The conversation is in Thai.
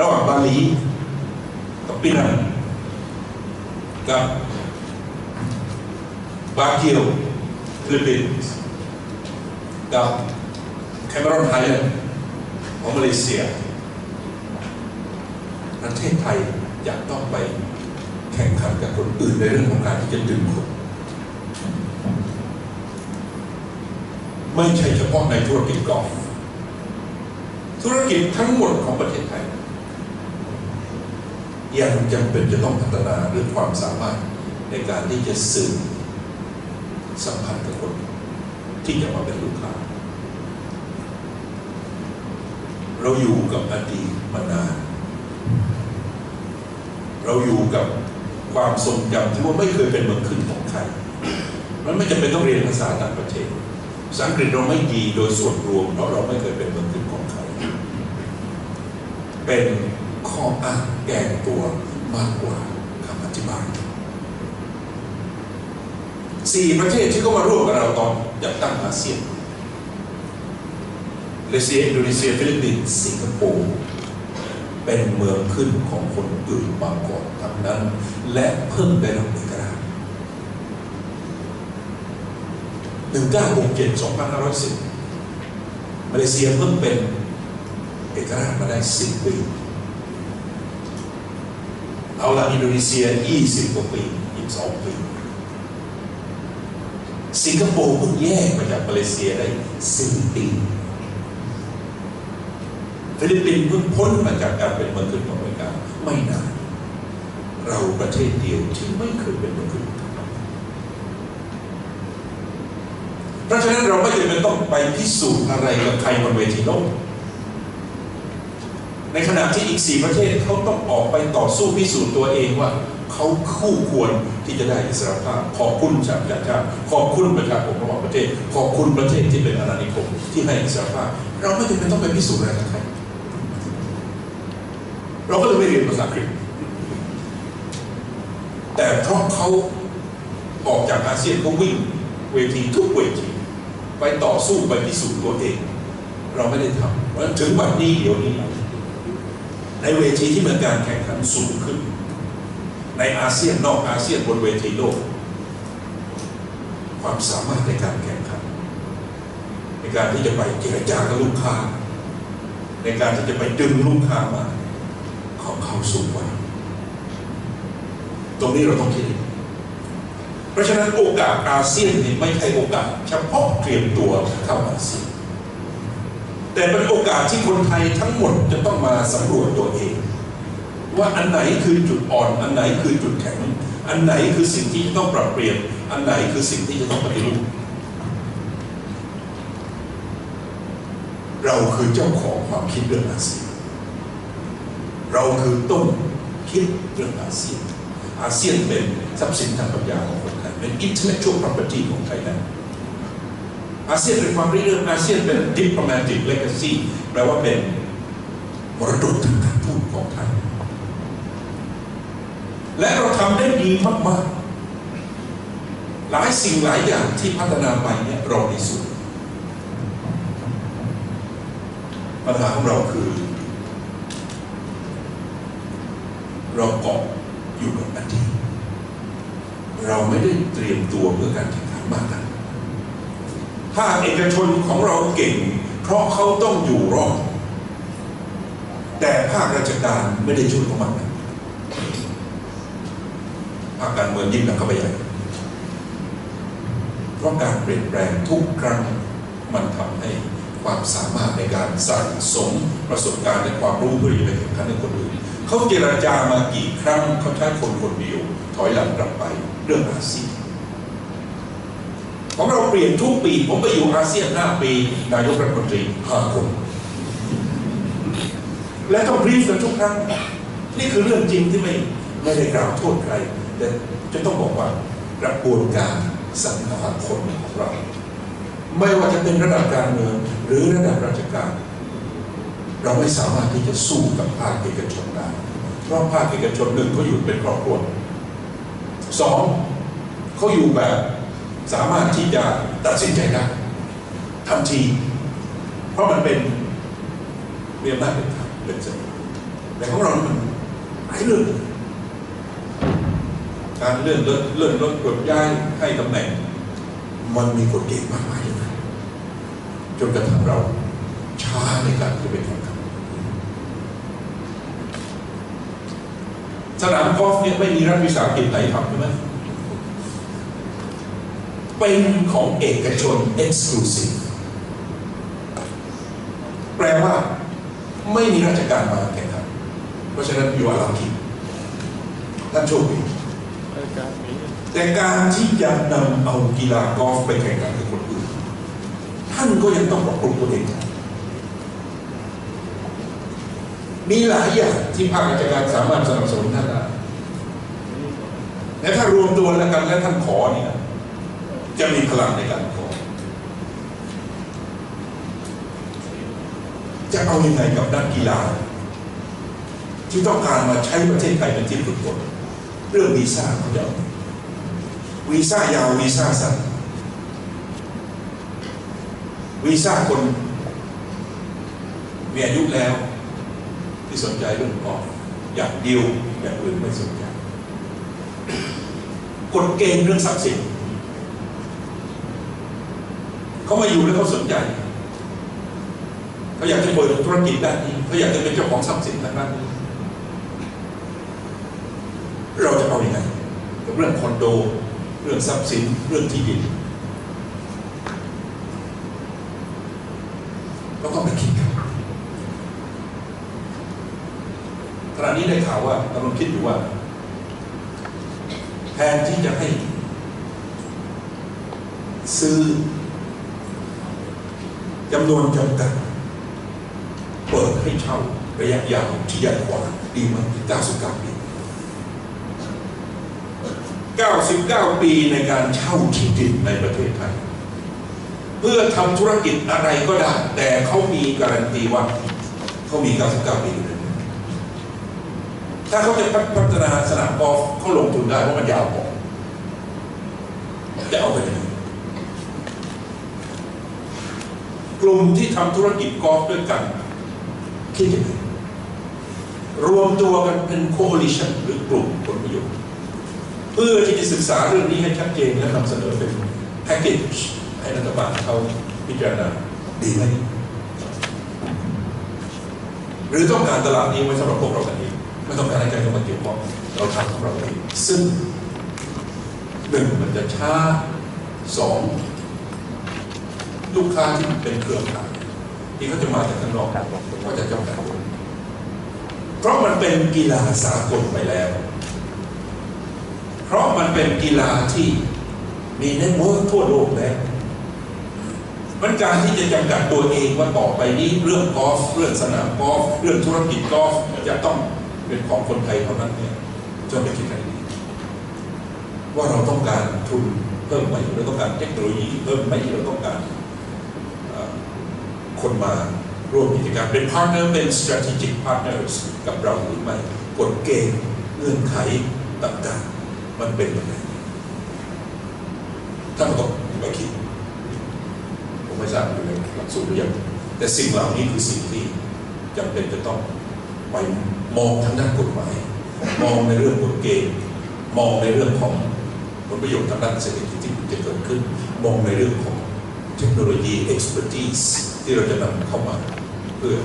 ระหว่างบาหลีกับปีนังกับบาเกียวฟิลิปปินส์กับแคมเมรอนไฮแลนของมาเลเซีย ประเทศไทยจะต้องไปแข่งขันกับคนอื่นในเรื่องของการที่จะดึงคนไม่ใช่เฉพาะในธุรกิจกอล์ฟธุรกิจทั้งหมดของประเทศไทย ยังจำเป็นจะต้องพัฒนาเรื่องความสามารถในการที่จะสื่อสัมพันธ์กับคน ที่จะมาเป็นลูกค้า เราอยู่กับอดีตมานาน เราอยู่กับความทรงจำที่ว่าไม่เคยเป็นเมืองขึ้นของใครมันไม่จำเป็นต้องเรียนภาษาต่างประเทศภาษาอังกฤษเราไม่ดีโดยส่วนรวมเพราะเราไม่เคยเป็นเมืองขึ้นของใครเป็น ข้ออ้างแก้ตัวมากกว่าคำอธิบายสี่ประเทศที่เข้ามาร่วมกับเราตอนจัดตั้งอาเซียนมาเลเซียอินโดนีเซียฟิลิปปินส์สิงคโปร์เป็นเมืองขึ้นของคนอื่นมาก่อนทั้งนั้น และเพิ่งได้รับเอกราช1967 2510มาเลเซียเพิ่งเป็นเอกราชมาได้10ปี เอาละอินโดนีเซีย 20 กว่าปี 22 ปี สิงคโปร์เพิ่งแยกมาจากมาเลเซียได้ 4 ปีฟิลิปปินส์เพิ่งพ้นมาจากการเป็นเมืองขึ้นของอเมริกาไม่นานเราประเทศเดียวที่ไม่เคยเป็นเมืองขึ้นเพราะฉะนั้นเราไม่จำเป็นต้องไปพิสูจน์อะไรกับใครบนเวทีโลก ในขณะที่อีกสี่ประเทศเขาต้องออกไปต่อสู้พิสูจน์ตัวเองว่าเขาคู่ควรที่จะได้อิสรภาพ ขอบคุณชาติชาติขอบคุณประชาชนระหว่างประเทศ ขอบคุณประเทศที่เป็นอาณานิคมที่ให้อิสรภาพ เราไม่จำเป็นต้องไปพิสูจน์อะไรกับใครเราก็เลยไม่เรียนภาษาอังกฤษแต่เพราะเขาออกจากอาเซียนเขาวิ่งเวทีทุกเวทีไปต่อสู้ไปพิสูจน์ตัวเอง เราไม่ได้ทำเพราะฉะนั้นถึงวันนี้เดี๋ยวนี้ ในเวทีที่มีการแข่งขันสูงขึ้น ในอาเซียนนอกอาเซียนบนเวทีโลก ความสามารถในการแข่งขัน ในการที่จะไปเจรจากับลูกค้า ในการที่จะไปดึงลูกค้ามาของเขาสูงกว่าตรงนี้เราต้องคิด เพราะฉะนั้นโอกาสอาเซียนนี่ไม่ใช่โอกาสเฉพาะเตรียมตัวเข้าอาเซียน แต่เป็นโอกาสที่คนไทยทั้งหมดจะต้องมาสำรวจตัวเอง ว่าอันไหนคือจุดอ่อน อันไหนคือจุดแข็ง อันไหนคือสิ่งที่จะต้องปรับเปลี่ยน อันไหนคือสิ่งที่จะต้องปฏิรูปเราคือเจ้าของความคิดเรื่องอาเซียนเราคือต้นคิดเรื่องอาเซียนอาเซียนเป็นทรัพย์สินทางปัญญาของคนไทยเป็น intellectual property ของไทยนะ อาเซียนเป็นความริเรื่องอาเซียนเป็น diplomatic legacy แปลว่าเป็นมรดกทางการทูตของไทย และเราทำได้ดีมากๆ หลายสิ่งหลายอย่างที่พัฒนาไปเนี่ยเราดีสุดปัญหาของเราคือ เราเกาะอยู่กับอดีตเราไม่ได้เตรียมตัวเพื่อการแข่งขันมากนัก ภาคเอกชนของเราเก่ง เพราะเขาต้องอยู่รอด แต่ภาคราชการไม่ได้ช่วยเขามากนักภาคการเมืองยิ่งหนักเข้าไปใหญ่ เพราะการเปลี่ยนแปลงทุกครั้งมันทำให้ความสามารถในการสั่งสมประสบการณ์และความรู้เพื่อจะไปแข่งขันกับคนอื่น เขาเจรจามากี่ครั้งเขาใช้คนคนเดียว ถอยหลังกลับไปเรื่องอาเซียน ของเราเปลี่ยนทุกปี ผมไปอยู่อาเซียนห้าปีนายกรัฐมนตรีห้าคนและต้องรีฟกันทุกครั้ง นี่คือเรื่องจริงที่ไม่ไม่ได้กล่าวโทษใคร แต่จะต้องบอกว่ากระบวนการสังหาคนของเรา ไม่ว่าจะเป็นระดับการเมืองหรือระดับราชการ เราไม่สามารถที่จะสู้กับภาคเอกชนได้เพราะภาคเอกชนหนึ่งเขาอยู่เป็นครอบครัวสองเขาอยู่แบบ สามารถที่จะตัดสินใจได้ทันที เพราะมันเป็นเรียนได้เป็นทางเป็นส้นแต่เขาายเรื่องเลยการเลื่อนลดเลื่อนลดกดย้ายให้ตำแหน่ง มันมีกฎเกณฑ์มากมายเลยนะจนกระทั่งเราช้าในการที่จะไปแข่งขันสนามกอล์ฟเนี่ยไม่มีรัฐวิสาหกิจไหนทำใช่ไหม เป็นของเอกชน exclusive แปลว่าไม่มีราชการมาแข่งขันเพราะฉะนั้นอยู่อาลาคิท่านโชคดีรายการแต่การที่จะนำเอากีฬากอล์ฟไปแข่งขันกับคนอื่น ท่านก็ยังต้องปรับปรุงตัวเอง มีหลายอย่างที่ภาคราชการสามารถสนับสนุนท่านได้และถ้ารวมตัวแล้วกันและท่านขอเนี่ย จะมีพลังในการขอจะเอาอยัางไงกับนักกีฬา ที่ต้องการมาใช้ประเทศไทยเป็นที่ฝึกฝนเรื่องวีซ่าเขาจะวีซ่ายาววีซ่าสั้นวีซ่าคนมีอายุแล้ว ที่สนใจเรื่องกอล์ฟอย่างเดียวอย่างอื่นไม่สนใจกฎเกณฑ์เรื่องทรัพย์สิน เขามาอยู่แล้วเขาสนใจเขาอยากจะเปิดธุรกิจด้านนี้เขาอยากจะเป็นเจ้าของทรัพย์สินทางด้านนี้เราจะเอาอยัางไงกับเรื่องคอนโด เรื่องทรัพย์สินเรื่องที่ดินก็ต้องไปคิดกันขณะนี้ได้ข่าวว่ากำลังคิดอยู่ว่า แทนที่จะให้ซื้อ จำนวนจำกัด เปิดให้เช่าระยะยาวที่ใหญ่กว่าดีมาก99 ปี 99 ปีในการเช่าที่ดินในประเทศไทย เพื่อทำธุรกิจอะไรก็ได้ แต่เขามีการันตีว่าเขามี 99 ปีเลยถ้าเขาจะพัฒนาสนามกอล์ฟเขาลงทุนได้เพราะมันยาวพอจะเอาไปยังไง กลุ่มที่ทำธุรกิจกอล์ฟด้วยกัน คิดยังไงรวมตัวกันเป็น coalition หรือกลุ่มผลประโยชน์เพื่อที่จะศึกษาเรื่องนี้ให้ชัดเจนและนำเสนอเป็นแพ็กเกจให้รัฐบาลเขาพิจารณาดีไหมหรือต้องการตลาดนี้ไว้สำหรับพวกเรากันเองไม่ต้องการให้ใครเข้ามาเกี่ยวข้องเราทำของเราเองซึ่งหนึ่งมันจะช้าสอง ลูกค้าที่เป็นเครือข่ายที่เขาจะมาจากข้างนอกก็จะจำกัดเพราะมันเป็นกีฬาสากลไปแล้ว เพราะมันเป็นกีฬาที่มีเน็ตเวิร์กทั่วโลกแล้วมันการที่จะจำกัดตัวเองว่าต่อไปนี้เรื่องกอล์ฟเรื่องสนามกอล์ฟเรื่องธุรกิจกอล์ฟจะต้องเป็นของคนไทยเท่านั้นเนี่ยจะไปคิดอะไรดีว่าเราต้องการทุนเพิ่มไหมเราต้องการเทคโนโลยีเพิ่มไหมเราต้องการ คนมาร่วมกิจกรรมเป็นพาร์ทเนอร์เป็น strategic partners กับเราหรือไม่กฎเกณฑ์เงื่อนไขต่างๆ มันเป็นยังไงท่านก็ต้องไปคิดผมไม่ทราบอยู่ในหลักสูตรหรือยังแต่สิ่งเหล่านี้คือสิ่งที่จำเป็นจะต้องไปมองทางด้านกฎหมาย มองในเรื่องกฎเกณฑ์มองในเรื่องของผลประโยชน์ทางด้านเศรษฐกิจที่จะเกิดขึ้น มองในเรื่องของเทคโนโลยี expertise ที่เราจะนำเข้ามาเพื่อ